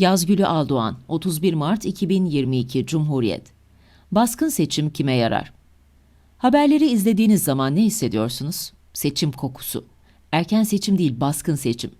Yazgülü Aldoğan, 31 Mart 2022 Cumhuriyet. Baskın seçim kime yarar? Haberleri izlediğiniz zaman ne hissediyorsunuz? Seçim kokusu. Erken seçim değil, baskın seçim.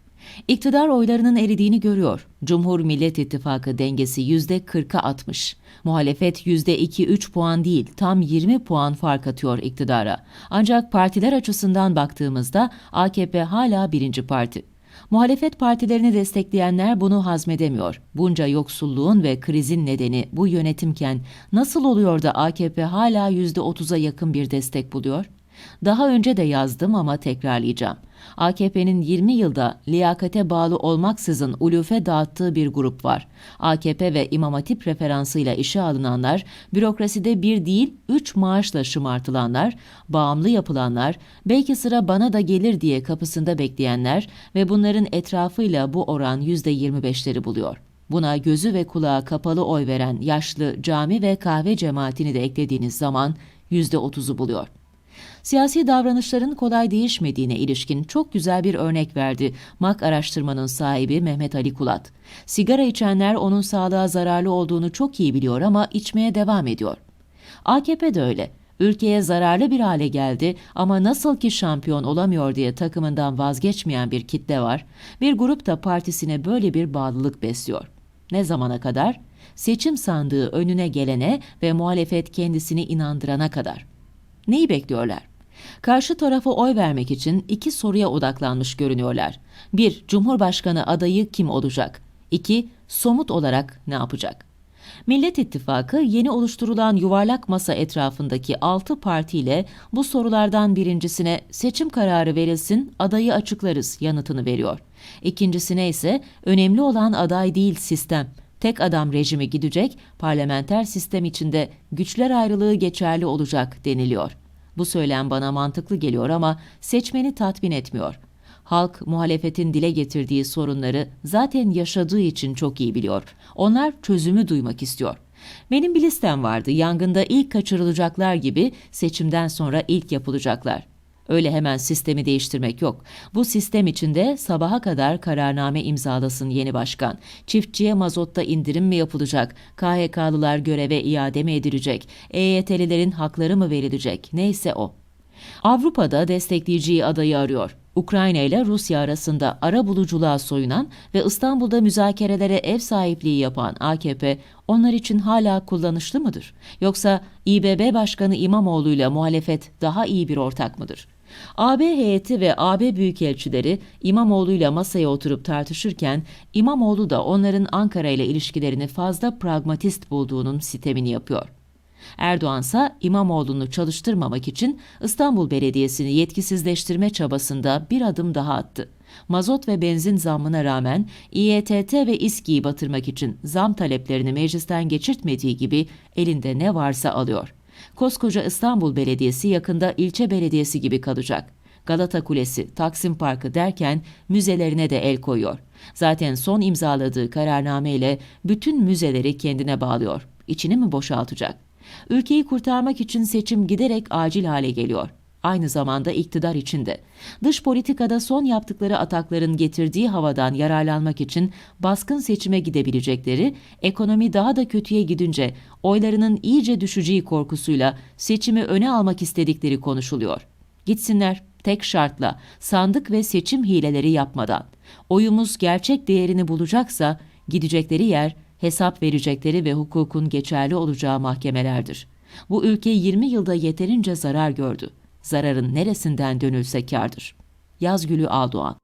İktidar oylarının eridiğini görüyor. Cumhur Millet İttifakı dengesi %40'a 60. Muhalefet %2-3 puan değil, tam 20 puan fark atıyor iktidara. Ancak partiler açısından baktığımızda AKP hala birinci parti. Muhalefet partilerini destekleyenler bunu hazmedemiyor. Bunca yoksulluğun ve krizin nedeni bu yönetimken nasıl oluyor da AKP hala %30'a yakın bir destek buluyor? Daha önce de yazdım ama tekrarlayacağım. AKP'nin 20 yılda liyakate bağlı olmaksızın ulufe dağıttığı bir grup var. AKP ve İmam Hatip referansıyla işe alınanlar, bürokraside bir değil üç maaşla şımartılanlar, bağımlı yapılanlar, belki sıra bana da gelir diye kapısında bekleyenler ve bunların etrafıyla bu oran %25'leri buluyor. Buna gözü ve kulağı kapalı oy veren yaşlı cami ve kahve cemaatini de eklediğiniz zaman %30'u buluyor. Siyasi davranışların kolay değişmediğine ilişkin çok güzel bir örnek verdi MAK araştırmanın sahibi Mehmet Ali Kulat. Sigara içenler onun sağlığa zararlı olduğunu çok iyi biliyor ama içmeye devam ediyor. AKP de öyle. Ülkeye zararlı bir hale geldi ama nasıl ki şampiyon olamıyor diye takımından vazgeçmeyen bir kitle var. Bir grup da partisine böyle bir bağlılık besliyor. Ne zamana kadar? Seçim sandığı önüne gelene ve muhalefet kendisini inandırana kadar. Neyi bekliyorlar? Karşı tarafa oy vermek için iki soruya odaklanmış görünüyorlar. 1. Cumhurbaşkanı adayı kim olacak? 2. Somut olarak ne yapacak? Millet İttifakı yeni oluşturulan yuvarlak masa etrafındaki 6 partiyle bu sorulardan birincisine seçim kararı verilsin, adayı açıklarız yanıtını veriyor. İkincisine ise önemli olan aday değil sistem. Tek adam rejimi gidecek, parlamenter sistem içinde güçler ayrılığı geçerli olacak deniliyor. Bu söylem bana mantıklı geliyor ama seçmeni tatmin etmiyor. Halk muhalefetin dile getirdiği sorunları zaten yaşadığı için çok iyi biliyor. Onlar çözümü duymak istiyor. Benim bir listem vardı. Yangında ilk kaçırılacaklar gibi seçimden sonra ilk yapılacaklar. Öyle hemen sistemi değiştirmek yok. Bu sistem içinde sabaha kadar kararname imzalasın yeni başkan. Çiftçiye mazotta indirim mi yapılacak? KHK'lılar göreve iade mi edilecek? EYT'lilerin hakları mı verilecek? Neyse o. Avrupa'da destekleyeceği adayı arıyor. Ukrayna ile Rusya arasında ara buluculuğa soyunan ve İstanbul'da müzakerelere ev sahipliği yapan AKP onlar için hala kullanışlı mıdır? Yoksa İBB Başkanı İmamoğlu ile muhalefet daha iyi bir ortak mıdır? AB heyeti ve AB büyükelçileri İmamoğlu ile masaya oturup tartışırken İmamoğlu da onların Ankara ile ilişkilerini fazla pragmatist bulduğunun sitemini yapıyor. Erdoğan ise İmamoğlu'nu çalıştırmamak için İstanbul Belediyesi'ni yetkisizleştirme çabasında bir adım daha attı. Mazot ve benzin zammına rağmen İETT ve İSKİ'yi batırmak için zam taleplerini meclisten geçirtmediği gibi elinde ne varsa alıyor. Koskoca İstanbul Belediyesi yakında ilçe belediyesi gibi kalacak. Galata Kulesi, Taksim Parkı derken müzelerine de el koyuyor. Zaten son imzaladığı kararnameyle bütün müzeleri kendine bağlıyor. İçini mi boşaltacak? Ülkeyi kurtarmak için seçim giderek acil hale geliyor. Aynı zamanda iktidar içinde. Dış politikada son yaptıkları atakların getirdiği havadan yararlanmak için baskın seçime gidebilecekleri, ekonomi daha da kötüye gidince oylarının iyice düşeceği korkusuyla seçimi öne almak istedikleri konuşuluyor. Gitsinler tek şartla sandık ve seçim hileleri yapmadan. Oyumuz gerçek değerini bulacaksa gidecekleri yer hesap verecekleri ve hukukun geçerli olacağı mahkemelerdir. Bu ülke 20 yılda yeterince zarar gördü. Zararın neresinden dönülse kârdır. Yazgülü Aldoğan